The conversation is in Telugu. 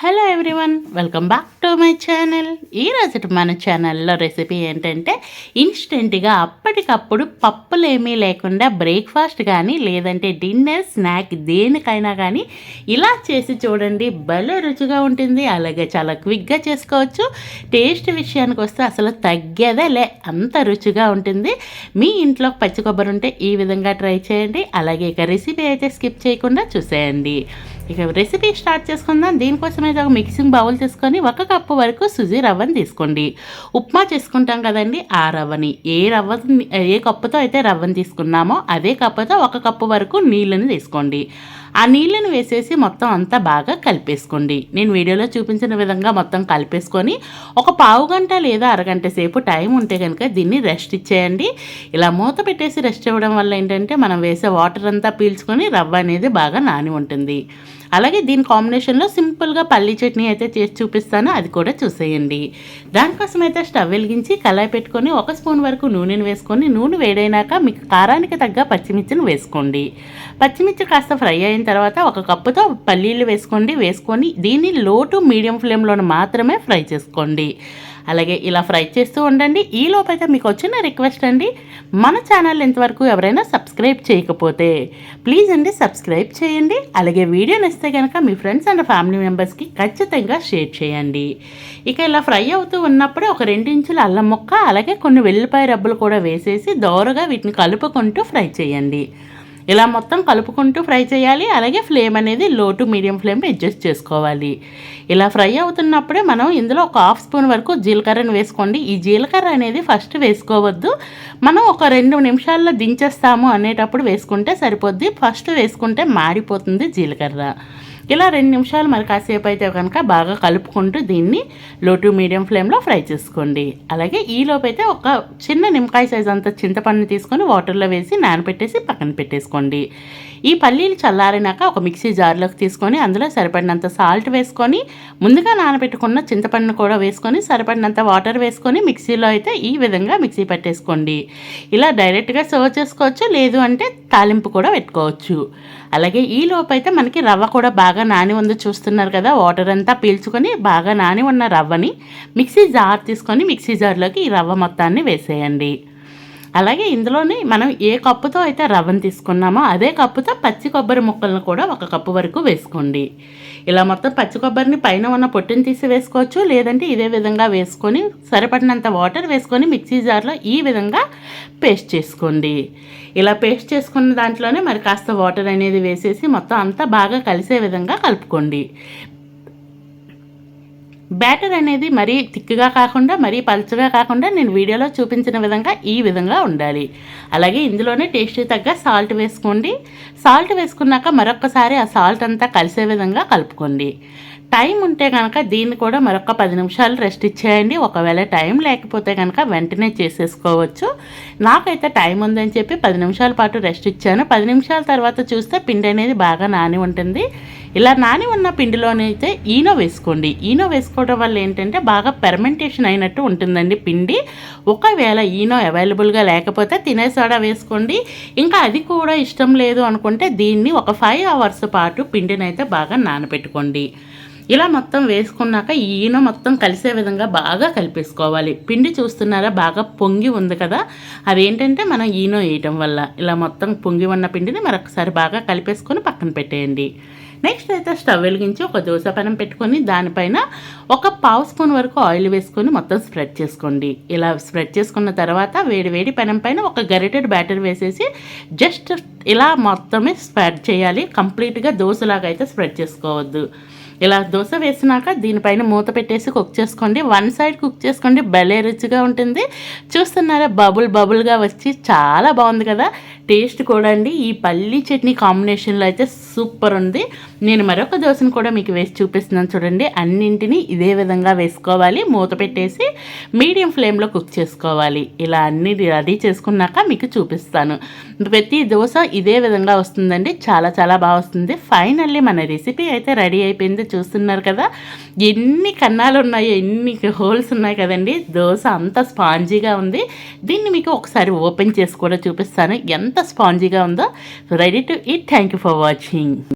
Hello everyone welcome back to my channel ఈరోజు మన ఛానల్లో రెసిపీ ఏంటంటే ఇన్స్టెంట్గా అప్పటికప్పుడు పప్పులు ఏమీ లేకుండా బ్రేక్ఫాస్ట్ కానీ లేదంటే డిన్నర్ స్నాక్ దేనికైనా కానీ ఇలా చేసి చూడండి. భలే రుచిగా ఉంటుంది. అలాగే చాలా క్విక్గా చేసుకోవచ్చు. టేస్ట్ విషయానికి వస్తే అసలు తగ్గేదే లే అంత రుచిగా ఉంటుంది. మీ ఇంట్లో పచ్చి కొబ్బరి ఉంటే ఈ విధంగా ట్రై చేయండి. అలాగే ఇక రెసిపీ అయితే స్కిప్ చేయకుండా చూసేయండి. ఇక రెసిపీ స్టార్ట్ చేసుకుందాం. దీనికోసం అయితే ఒక మిక్సింగ్ బౌల్ తీసుకొని ఒక కప్పు వరకు సుజీ రవ్వని తీసుకోండి. ఉప్మా చేసుకుంటాం కదండి ఆ రవ్వని. ఏ రవ్వ ఏ కప్పుతో అయితే రవ్వని తీసుకున్నామో అదే కప్పుతో ఒక కప్పు వరకు నీళ్ళని తీసుకోండి. ఆ నీళ్ళని వేసేసి మొత్తం అంతా బాగా కలిపేసుకోండి. నేను వీడియోలో చూపించిన విధంగా మొత్తం కలిపేసుకొని ఒక పావు గంట లేదా అరగంట సేపు టైం ఉంటే కనుక దీన్ని రెస్ట్ ఇచ్చేయండి. ఇలా మూత పెట్టేసి రెస్ట్ ఇవ్వడం వల్ల ఏంటంటే మనం వేసే వాటర్ అంతా పీల్చుకొని రవ్వ అనేది బాగా నాని ఉంటుంది. అలాగే దీని కాంబినేషన్లో సింపుల్గా పల్లీ చట్నీ అయితే చేసి చూపిస్తాను అది కూడా చూసేయండి. దానికోసం అయితే స్టవ్ వెలిగించి కళాయి పెట్టుకొని ఒక స్పూన్ వరకు నూనెను వేసుకొని నూనె వేడైనాక మీకు కారానికి తగ్గ పచ్చిమిర్చిని వేసుకోండి. పచ్చిమిర్చి కాస్త ఫ్రై అయిన తర్వాత ఒక కప్పుతో పల్లీలు వేసుకోండి వేసుకొని దీన్ని లో టు మీడియం ఫ్లేమ్లో మాత్రమే ఫ్రై చేసుకోండి. అలాగే ఇలా ఫ్రై చేస్తూ ఉండండి. ఈ లోపైతే మీకు వచ్చిన రిక్వెస్ట్ అండి మన ఛానల్ ఇంతవరకు ఎవరైనా సబ్స్క్రైబ్ చేయకపోతే ప్లీజ్ అండి సబ్స్క్రైబ్ చేయండి. అలాగే వీడియో నచ్చితే కనుక మీ ఫ్రెండ్స్ అండ్ ఫ్యామిలీ మెంబర్స్కి ఖచ్చితంగా షేర్ చేయండి. ఇక ఇలా ఫ్రై అవుతూ ఉన్నప్పుడే ఒక రెండు ఇంచుల అల్లం ముక్క అలాగే కొన్ని వెల్లిపాయ రబ్బులు కూడా వేసేసి దోరగా వీటిని కలుపుకుంటూ ఫ్రై చేయండి. ఇలా మొత్తం కలుపుకుంటూ ఫ్రై చేయాలి. అలాగే ఫ్లేమ్ అనేది లో టు మీడియం ఫ్లేమ్ అడ్జస్ట్ చేసుకోవాలి. ఇలా ఫ్రై అవుతున్నప్పుడే మనం ఇందులో ఒక హాఫ్ స్పూన్ వరకు జీలకర్రను వేసుకోండి. ఈ జీలకర్ర అనేది ఫస్ట్ వేసుకోవద్దు. మనం ఒక రెండు నిమిషాల్లో దించేస్తాము అనేటప్పుడు వేసుకుంటే సరిపోద్ది. ఫస్ట్ వేసుకుంటే మాడిపోతుంది జీలకర్ర. ఇలా రెండు నిమిషాలు మరి కాసేపు అయితే కనుక బాగా కలుపుకుంటూ దీన్ని లో టు మీడియం ఫ్లేమ్లో ఫ్రై చేసుకోండి. అలాగే ఈలోపు అయితే ఒక చిన్న నిమ్మకాయ సైజ్ అంత చింతపండు తీసుకొని వాటర్లో వేసి నానబెట్టేసి పక్కన పెట్టేసుకోండి. ఈ పల్లీలు చల్లారినాక ఒక మిక్సీ జార్లోకి తీసుకొని అందులో సరిపడినంత సాల్ట్ వేసుకొని ముందుగా నానబెట్టుకున్న చింతపండును కూడా వేసుకొని సరిపడినంత వాటర్ వేసుకొని మిక్సీలో అయితే ఈ విధంగా మిక్సీ పెట్టేసుకోండి. ఇలా డైరెక్ట్గా సర్వ్ చేసుకోవచ్చు లేదు అంటే తాలింపు కూడా పెట్టుకోవచ్చు. అలాగే ఈ లోపు అయితే మనకి రవ్వ కూడా బాగా నాని ఉంది చూస్తున్నారు కదా వాటర్ అంతా పీల్చుకొని బాగా నాని ఉన్న రవ్వని మిక్సీ జార్ తీసుకొని మిక్సీ జార్లోకి ఈ రవ్వ మొత్తాన్ని వేసేయండి. అలాగే ఇందులోనే మనం ఏ కప్పుతో అయితే రవ్వను తీసుకున్నామో అదే కప్పుతో పచ్చి కొబ్బరి ముక్కలను కూడా ఒక కప్పు వరకు వేసుకోండి. ఇలా మొత్తం పచ్చి కొబ్బరిని పైన ఉన్న పొట్టుని తీసి వేసుకోవచ్చు లేదంటే ఇదే విధంగా వేసుకొని సరిపడినంత వాటర్ వేసుకొని మిక్సీ జార్లో ఈ విధంగా పేస్ట్ చేసుకోండి. ఇలా పేస్ట్ చేసుకున్న దాంట్లోనే మరి కాస్త వాటర్ అనేది వేసేసి మొత్తం అంతా బాగా కలిసే విధంగా కలుపుకోండి. బ్యాటర్ అనేది మరీ థిక్గా కాకుండా మరీ పలుచగా కాకుండా నేను వీడియోలో చూపించిన విధంగా ఈ విధంగా ఉండాలి. అలాగే ఇందులోనే టేస్ట్ తగ్గ సాల్ట్ వేసుకోండి. సాల్ట్ వేసుకున్నాక మరొకసారి ఆ సాల్ట్ అంతా కలిసే విధంగా కలుపుకోండి. టైం ఉంటే కనుక దీన్ని కూడా మరొక పది నిమిషాలు రెస్ట్ ఇచ్చేయండి. ఒకవేళ టైం లేకపోతే కనుక వెంటనే చేసేసుకోవచ్చు. నాకైతే టైం ఉందని చెప్పి పది నిమిషాల పాటు రెస్ట్ ఇచ్చాను. పది నిమిషాల తర్వాత చూస్తే పిండి అనేది బాగా నాని ఉంటుంది. ఇలా నాని ఉన్న పిండిలోనైతే ఈనో వేసుకోండి. ఈనో వేసుకోవడం వల్ల ఏంటంటే బాగా పెర్మెంటేషన్ అయినట్టు ఉంటుందండి పిండి. ఒకవేళ ఈనో అవైలబుల్గా లేకపోతే తినే సోడా వేసుకోండి. ఇంకా అది కూడా ఇష్టం లేదు అనుకుంటే దీన్ని ఒక ఫైవ్ అవర్స్ పాటు పిండిని అయితే బాగా నానబెట్టుకోండి. ఇలా మొత్తం వేసుకున్నాక ఈయన మొత్తం కలిసే విధంగా బాగా కలిపేసుకోవాలి. పిండి చూస్తున్నారా? బాగా పొంగి ఉంది కదా. అదేంటంటే మనం ఈనో వేయటం వల్ల. ఇలా మొత్తం పొంగి ఉన్న పిండిని మరొకసారి బాగా కలిపేసుకొని పక్కన పెట్టేయండి. నెక్స్ట్ అయితే స్టవ్ వెలిగించి ఒక దోశ పనం పెట్టుకొని దానిపైన ఒక పావు స్పూన్ వరకు ఆయిల్ వేసుకొని మొత్తం స్ప్రెడ్ చేసుకోండి. ఇలా స్ప్రెడ్ చేసుకున్న తర్వాత వేడి వేడి పెనం పైన ఒక గరిటెడ్ బ్యాటర్ వేసేసి జస్ట్ ఇలా మొత్తమే స్ప్రెడ్ చేయాలి. కంప్లీట్గా దోశలాగా అయితే స్ప్రెడ్ చేసుకోవద్దు. ఇలా దోశ వేసినాక దీనిపైన మూత పెట్టేసి కుక్ చేసుకోండి. వన్ సైడ్ కుక్ చేసుకోండి. భలే రుచిగా ఉంటుంది. చూస్తున్నారా? బబుల్ బబుల్గా వచ్చి చాలా బాగుంది కదా? టేస్ట్ కూడా అండి. ఈ పల్లీ చట్నీ కాంబినేషన్లో అయితే సూపర్ ఉంది. నేను మరొక దోశను కూడా మీకు వేసి చూపిస్తున్నాను చూడండి. అన్నింటినీ ఇదే విధంగా వేసుకోవాలి. మూత పెట్టేసి మీడియం ఫ్లేమ్లో కుక్ చేసుకోవాలి. ఇలా అన్ని రెడీ చేసుకున్నాక మీకు చూపిస్తాను. ప్రతి దోశ ఇదే విధంగా వస్తుందండి. చాలా చాలా బాగా వస్తుంది. ఫైనల్లీ మన రెసిపీ అయితే రెడీ అయిపోయింది. చూస్తున్నారు కదా? ఎన్ని కన్నాలు ఉన్నాయో ఎన్ని హోల్స్ ఉన్నాయి కదండి. దోశ అంత స్పాంజీగా ఉంది. దీన్ని మీకు ఒకసారి ఓపెన్ చేసి కూడా చూపిస్తాను. ఎంత స్పాంజీగా ఉందో? Ready to eat thank you for watching